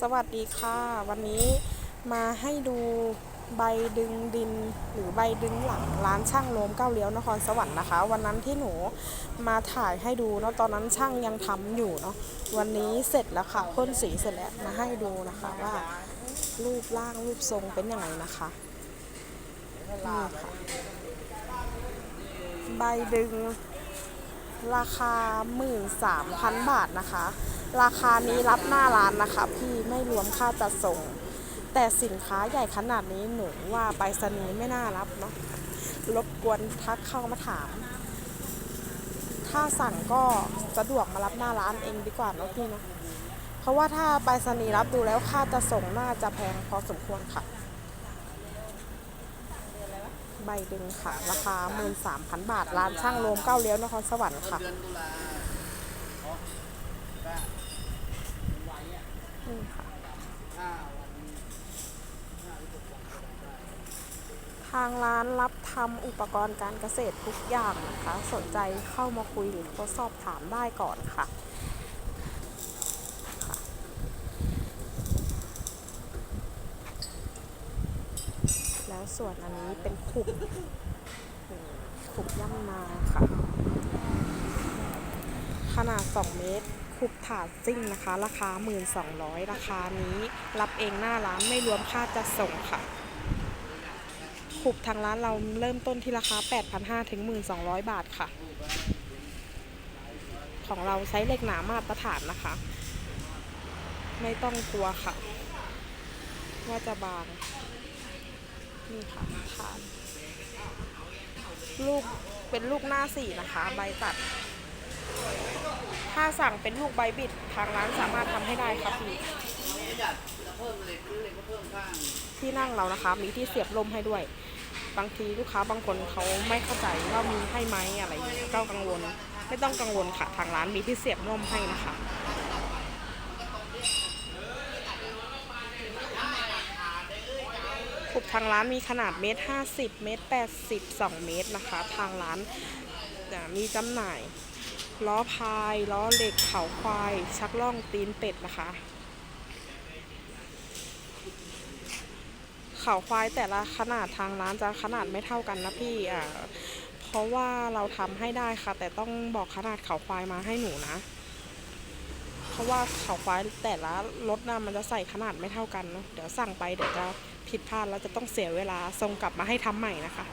สวัสดีค่ะ วันนี้มาให้ดูใบดึงดินหรือใบดึงหลังร้านช่างโลมเก้าเลี้ยวนครสวรรค์นะคะ วันนั้นที่หนูมาถ่ายให้ดูเนาะตอนนั้นช่างยังทำอยู่เนาะวันนี้เสร็จแล้วค่ะพ่นสีเสร็จแล้วมาให้ดูนะคะว่ารูปร่างรูปทรงเป็นยังไงนะคะนี่ค่ะ ใบดึง ราคา 13,000 บาทนะคะ ราคานี้รับหน้าร้านนะคะ พี่ไม่รวมค่าจัดส่ง แต่สินค้าใหญ่ขนาดนี้หนูว่าไปรษณีย์ไม่น่ารับเนาะรบกวนทักเข้ามาถาม ถ้าสั่งก็สะดวกมารับหน้าร้านเองดีกว่าเนาะพี่เนาะเพราะว่าถ้าไปรษณีย์รับดูแล้วค่าจะส่งน่าจะแพงพอสมควรค่ะ ใบดึงค่ะ ราคา 13,000 บาท ร้านช่างโลมเก้าเลี้ยวนครสวรรค์ค่ะนี่ค่ะทางร้านรับทำอุปกรณ์การเกษตรทุกอย่างนะคะ สนใจเข้ามาคุยหรือทดสอบถามได้ก่อนค่ะ แล้วส่วนอันนี้เป็นขุบขุบย่ำนาค่ะ ขนาด 2 เมตรคุบถาดซิ่งนะคะ ราคา 1,200 ราคานี้รับเองหน้าร้านไม่รวมค่าจัดส่งค่ะขุบทางร้านเราเริ่มต้นที่ราคา 8,500 ถึง 1,200 บาทค่ะ ของเราใช้เหล็กหนามาตรฐานนะคะ ไม่ต้องกลัวค่ะ ว่าจะบาง นี่ค่ะถาดลูกเป็นลูกหน้าสี่นะคะ ใบตัด ถ้าสั่งเป็นลูกใบบิด ทางร้านสามารถทำให้ได้ค่ะพี่ประหยัดจะเพิ่ที่นั่งเรานะคะ มีที่เสียบลมให้ด้วย บางทีลูกค้าบางคนเขาไม่เข้าใจว่ามีให้ไหมอะไรอย่างเงี้ยก็กังวล ไม่ต้องกังวลค่ะ ทางร้านมีที่เสียบลมให้นะคะ ขุบ ทางร้านมีขนาดเมตรห้าสิบเมตรแปดสิบสองเมตรนะคะ ทางร้านมีจำหน่ายล้อพายล้อเหล็กเขาควาย ชักล่องตีนเป็ดนะคะ เขาควายแต่ละขนาดทางร้านจะขนาดไม่เท่ากันนะพี่อ่าเพราะว่าเราทำให้ได้ค่ะ แต่ต้องบอกขนาดเขาควายมาให้หนูนะ เพราะว่าเขาควายแต่ละรถนะมันจะใส่ขนาดไม่เท่ากันเนาะเดี๋ยวสั่งไปเดี๋ยวจะผิดพลาดแล้วจะต้องเสียเวลาส่งกลับมาให้ทำใหม่นะคะ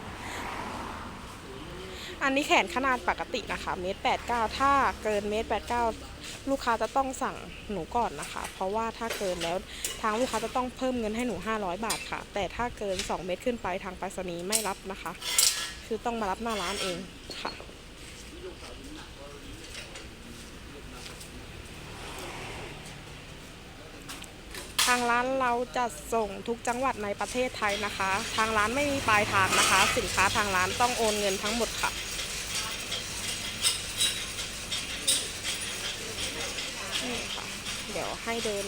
อันนี้แขนขนาดปกตินะคะเมตรแปดเก้าถ้าเกินเมตรแปดเก้าลูกค้าจะต้องสั่งหนูก่อนนะคะ เพราะว่าถ้าเกินแล้วทางลูกค้าจะต้องเพิ่มเงินให้หนู 500 บาทค่ะ แต่ถ้าเกิน 2 เมตรขึ้นไปทางไปรษณีย์ไม่รับนะคะ คือต้องมารับหน้าร้านเองค่ะางร้านเราจะส่งทุกจังหวัดในประเทศไทยนะคะ ทางร้านไม่มีปลายทางนะคะ สินค้าทางร้านต้องโอนเงินทั้งหมดค่ะนี่ค่ะ เดี๋ยวให้เดิน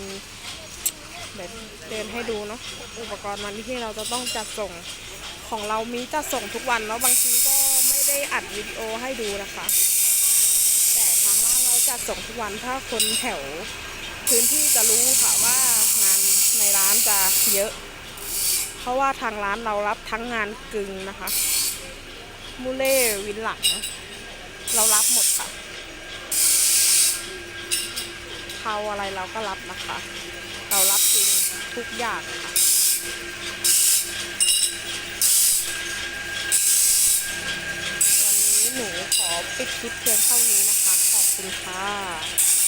เดี๋ยวเดินให้ดูเนาะอุปกรณ์มันที่เราจะต้องจัดส่งของเรามีจัดส่งทุกวันแล้วบางทีก็ไม่ได้อัดวิดีโอให้ดูนะคะ แต่ทางร้านเราจัดส่งทุกวันถ้าคนแถวพื้นที่จะรู้ค่ะว่า ในร้านจะเยอะ เพราะว่าทางร้านเรารับทั้งงานกึ่งนะคะ มูเล่วินหลัง เรารับหมดค่ะเทาอะไรเราก็รับนะคะ เรารับจริงทุกอย่างค่ะวันนี้หนูขอปิดคลิปเพียงเท่านี้นะคะ ขอบคุณค่ะ